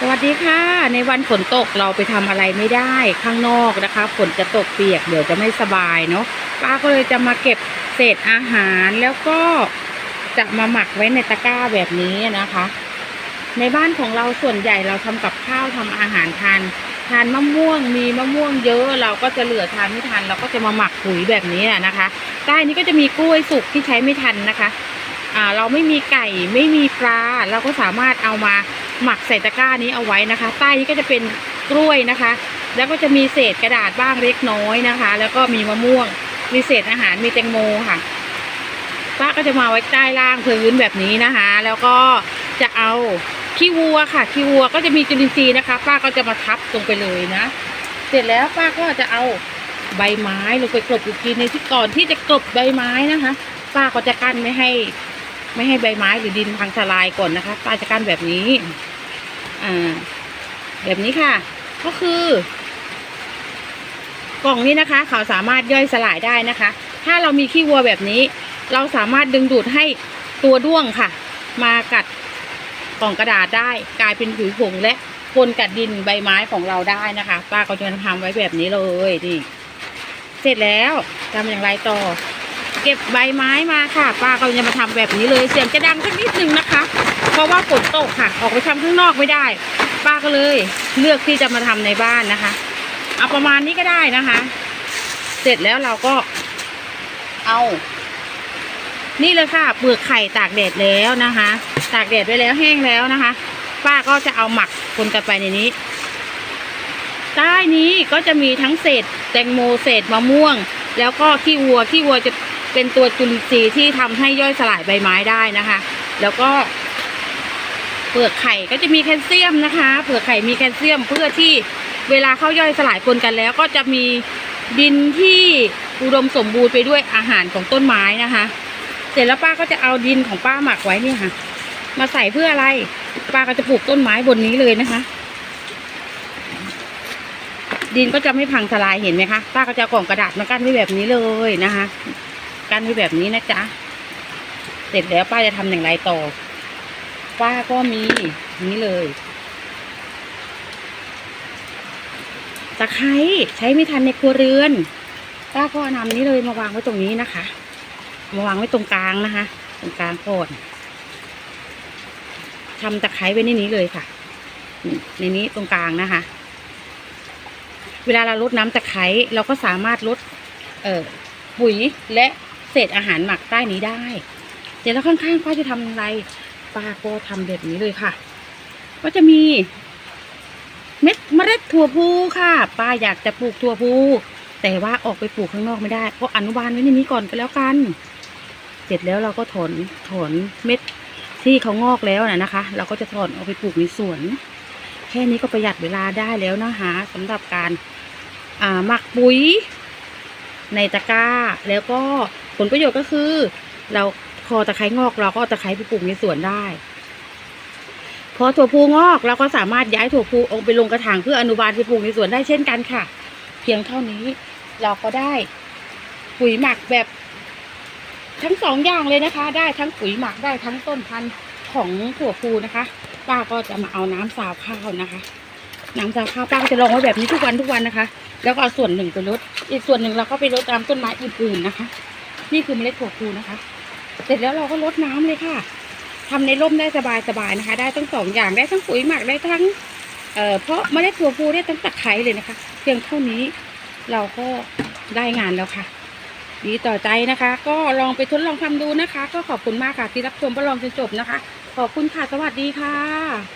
สวัสดีค่ะ ในวันฝนตกเราไปทำอะไรไม่ได้ข้างนอกนะคะฝนจะตกเปียกเดี๋ยวจะไม่สบายเนาะป้าก็เลยจะมาเก็บเศษอาหารแล้วก็จะมาหมักไว้ในตะกร้าแบบนี้นะคะ ในบ้านของเราส่วนใหญ่เราทำกับข้าวทำอาหารทานทานมะม่วงมีมะม่วงเยอะเราก็จะเหลือทานไม่ทันเราก็จะมาหมักปุ๋ยแบบนี้นะคะใต้นี้ก็จะมีกล้วยสุกที่ใช้ไม่ทันนะคะอ่าเราไม่มีไก่ไม่มีปลาเราก็สามารถเอามา หมักใส่ตะกร้านี้เอาไว้นะคะ ใต้นี้ก็จะเป็นกล้วยนะคะ แล้วก็จะมีเศษกระดาษบ้างเล็กน้อยนะคะ แล้วก็มีมะม่วง มีเศษอาหารมีแตงโมค่ะป้าก็จะมาไว้ใต้ล่างพื้นแบบนี้นะคะ แล้วก็จะเอาขี้วัวค่ะขี้วัวก็จะมีจุลินทรีย์นะคะ ป้าก็จะมาทับลงไปเลยนะ เสร็จแล้วป้าก็จะเอาใบไม้ลงไปกลบอีกทีในงที่ก่อนที่จะกลบใบไม้นะคะ ป้าก็จะกั้นไม่ให้ ไม่ให้ใบไม้หรือดินพังทลายก่อนนะคะป้าจะกั้นแบบนี้อ่าแบบนี้ค่ะ ก็คือกล่องนี้นะคะ เขาสามารถย่อยสลายได้นะคะ ถ้าเรามีขี้วัวแบบนี้ เราสามารถดึงดูดให้ตัวด้วงค่ะ มากัดกล่องกระดาษได้กลายเป็นผุยผงและปนกัดดินใบไม้ของเราได้นะคะป้าก็จะทำไว้แบบนี้เลยนี่ เสร็จแล้วทำอย่างไรต่อ เก็บใบไม้มาค่ะป้าก็จะมาทำแบบนี้เลยเสียงจะดังสักนิดนึงนะคะ เพราะว่าฝนตกค่ะ ออกไปทำข้างนอกไม่ได้ ป้าก็เลยเลือกที่จะมาทำในบ้านนะคะเอาประมาณนี้ก็ได้นะคะ เสร็จแล้วเราก็เอา นี่เลยค่ะเปลือกไข่ตากแดดแล้วนะคะ ตากแดดไว้แล้วแห้งแล้วนะคะ ป้าก็จะเอาหมักคนกันไปในนี้ ใต้นี้ก็จะมีทั้งเศษแตงโมเศษมะม่วง แล้วก็ขี้วัวขี้วัวจะ เป็นตัวจุลินทรีย์ที่ทำให้ย่อยสลายใบไม้ได้นะคะ แล้วก็เปลือกไข่ก็จะมีแคลเซียมนะคะเปลือกไข่มีแคลเซียมเพื่อที่เวลาเข้าย่อยสลายปนกันแล้ว ก็จะมีดินที่อุดมสมบูรณ์ไปด้วยอาหารของต้นไม้นะคะ เสร็จแล้วป้าก็จะเอาดินของป้าหมักไว้เนี่ยค่ะ มาใส่เพื่ออะไร ป้าก็จะปลูกต้นไม้บนนี้เลยนะคะ ดินก็จะไม่พังทลายเห็นไหมคะป้าก็จะกล่องกระดาษมากั้นไว้แบบนี้เลยนะคะ กั้นไว้แบบนี้นะจ๊ะ เสร็จแล้วป้าจะทำอย่างไรต่อ ป้าก็มีนี้เลยตะไคร้ใช้ไม่ทันในครัวเรือน ป้าก็นำนี้เลยมาวางไว้ตรงนี้นะคะ มาวางไว้ตรงกลางนะคะ ตรงกลางก่อนทำตะไคร้ไว้ในนี้เลยค่ะ ในนี้ตรงกลางนะคะ เวลาเราลดน้ำตะไคร้เราก็สามารถลดเอ่อปุ๋ยและ เศษอาหารหมักใต้นี้ได้ เดี๋ยวแล้วข้างๆป้าจะทำอะไรป้าก็ทำแบบนี้เลยค่ะ ก็จะมี เม็ดเมล็ดถั่วพูค่ะ ป้าอยากจะปลูกถั่วพูแต่ว่าออกไปปลูกข้างนอกไม่ได้เพราะอนุบาลไว้ในนี้ก่อนก็แล้วกัน เสร็จแล้วเราก็ถอนถอนเม็ดที่เขางอกแล้วนะนะคะ เราก็จะถอนเอาไปปลูกในสวน แค่นี้ก็ประหยัดเวลาได้แล้วนะคะสำหรับการอ่าหมักปุ๋ยในตะกร้าแล้วก็ ผลประโยชน์ก็คือ เราพอตะไคร้งอกเราก็เอาตะไคร้ไปปลูกในสวนได้พอถั่วพูงอกเราก็สามารถย้ายถั่วพูออกไปลงกระถางเพื่ออนุบาลไปปลูกในสวนได้เช่นกันค่ะ เพียงเท่านี้เราก็ได้ปุ๋ยหมักแบบทั้งสองอย่างเลยนะคะ ได้ทั้งปุ๋ยหมักได้ทั้งต้นพันธุ์ของถั่วพูนะคะป้าก็จะมาเอาน้ำสาวข้าวนะคะ น้ำสาวข้าวป้าก็จะลองไว้แบบนี้ทุกวันทุกวันนะคะ แล้วก็เอาส่วนหนึ่งไปลดอีกส่วนหนึ่งเราก็ไปลดตามต้นไม้อื่นๆนะคะ นี่คือเมล็ดถั่วพูนะคะ เสร็จแล้วเราก็ลดน้ำเลยค่ะทำในร่มได้สบายๆนะคะ ได้ทั้งสองอย่างได้ทั้งปุ๋ยหมักได้ทั้งเอ่อเพราะเมล็ดถั่วพูได้ทั้งตะไคร้เลยนะคะ เพียงเท่านี้เราก็ได้งานแล้วค่ะ ดีต่อใจนะคะ ก็ลองไปทดลองทำดูนะคะ ก็ขอบคุณมากค่ะที่รับชมประลองจนจบนะคะ ขอบคุณค่ะสวัสดีค่ะ